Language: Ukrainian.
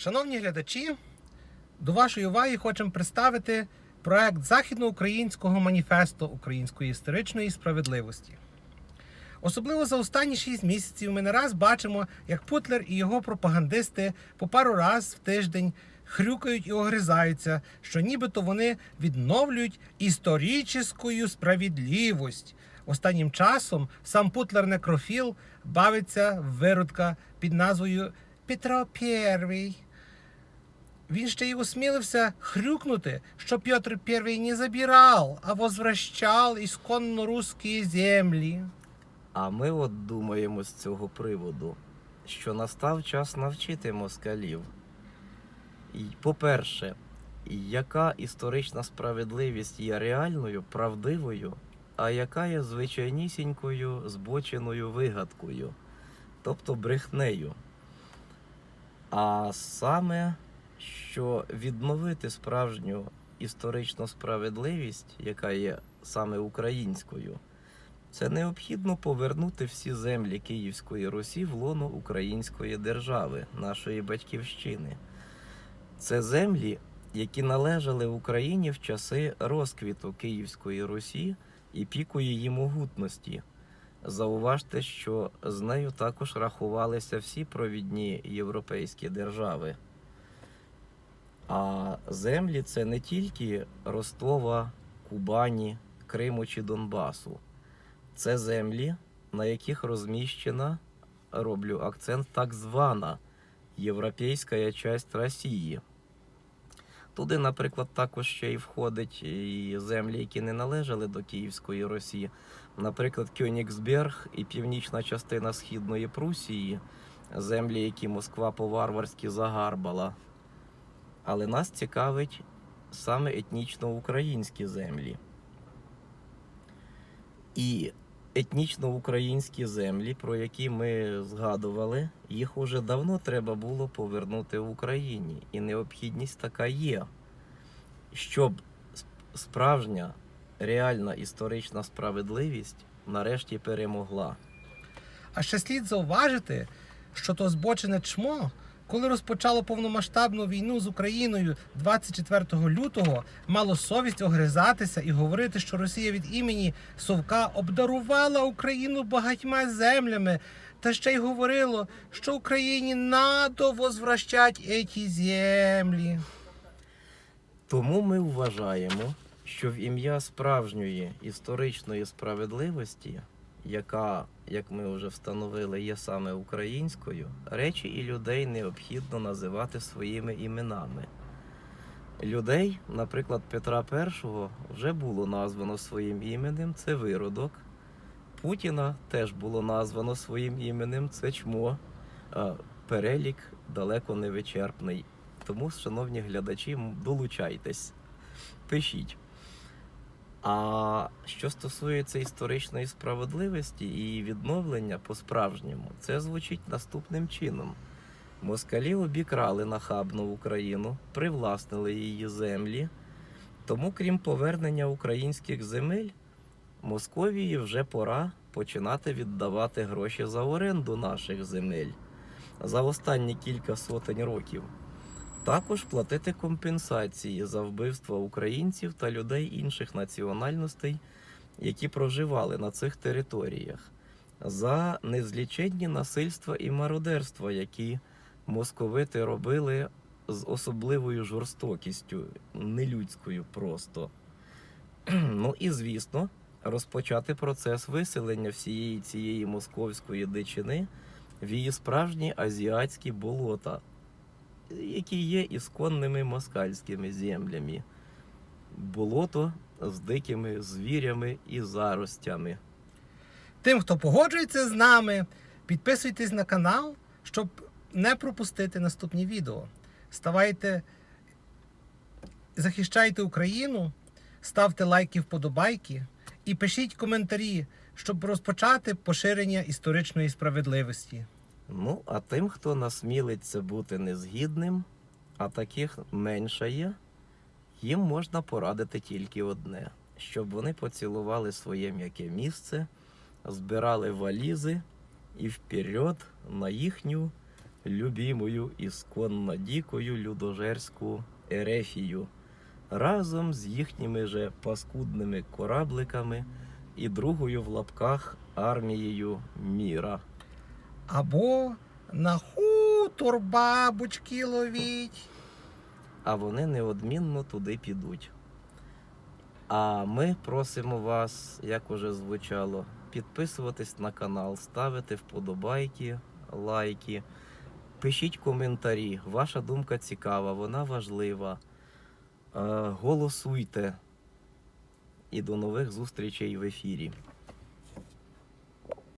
Шановні глядачі, до вашої уваги хочемо представити проект Західноукраїнського маніфесту української історичної справедливості. Особливо за останні 6 місяців ми не раз бачимо, як Путлер і його пропагандисти по пару раз в тиждень хрюкають і огризаються, що нібито вони відновлюють історичну справедливість. Останнім часом сам Путлер Некрофіл бавиться в виродка під назвою Петро I. Він ще й осмілився хрюкнути, що Петр I не забирав, а возвращав ісконно русські землі. А ми от думаємо з цього приводу, що настав час навчити москалів. По-перше, яка історична справедливість є реальною, правдивою, а яка є звичайнісінькою збоченою вигадкою, тобто брехнею. А саме, що відновити справжню історичну справедливість, яка є саме українською, це необхідно повернути всі землі Київської Русі в лоно Української держави, нашої батьківщини. Це землі, які належали Україні в часи розквіту Київської Русі і піку її могутності. Зауважте, що з нею також рахувалися всі провідні європейські держави. А землі це не тільки Ростова, Кубані, Криму чи Донбасу. Це землі, на яких розміщена, роблю акцент, так звана європейська часть Росії. Туди, наприклад, також ще й входить і землі, які не належали до Київської Росії. Наприклад, Кьонігсберг і північна частина Східної Прусії, землі, які Москва по-варварськи загарбала. Але нас цікавить саме етнічно українські землі. І етнічно українські землі, про які ми згадували, їх уже давно треба було повернути в Україні. І необхідність така є, щоб справжня реальна історична справедливість нарешті перемогла. А ще слід зауважити, що то збочене чмо, коли розпочало повномасштабну війну з Україною 24 лютого, мало совість огризатися і говорити, що Росія від імені Совка обдарувала Україну багатьма землями, та ще й говорило, що Україні надо возвращать еті землі. Тому ми вважаємо, що в ім'я справжньої історичної справедливості, яка, як ми вже встановили, є саме українською, речі і людей необхідно називати своїми іменами. Людей, наприклад, Петра І вже було названо своїм іменем, це виродок. Путіна теж було названо своїм іменем, це чмо. Перелік далеко не вичерпний. Тому, шановні глядачі, долучайтесь, пишіть. А що стосується історичної справедливості і відновлення по-справжньому, це звучить наступним чином. Москалі обікрали нахабну Україну, привласнили її землі. Тому, крім повернення українських земель, Московії вже пора починати віддавати гроші за оренду наших земель за останні кілька сотень років. Також платити компенсації за вбивства українців та людей інших національностей, які проживали на цих територіях, за незліченні насильства і мародерства, які московити робили з особливою жорстокістю, нелюдською просто. Ну і звісно, розпочати процес виселення всієї цієї московської дичини в її справжні азіатські болота, які є ісконними москальськими землями. Болото з дикими звірями і заростями. Тим, хто погоджується з нами, підписуйтесь на канал, щоб не пропустити наступні відео. Ставайте, захищайте Україну, ставте лайки, вподобайки і пишіть коментарі, щоб розпочати поширення історичної справедливості. Ну, а тим, хто насмілиться бути незгідним, а таких менше є, їм можна порадити тільки одне: щоб вони поцілували своє м'яке місце, збирали валізи і вперед на їхню любімою ісконно дікою людожерську Ерефію, разом з їхніми же паскудними корабликами і другою в лапках армією міра. Або на хутор бабочки ловіть. а вони неодмінно туди підуть. А ми просимо вас, як уже звучало, підписуватись на канал, ставити вподобайки, лайки, пишіть коментарі. Ваша думка цікава, вона важлива. Е, Голосуйте. І до нових зустрічей в ефірі.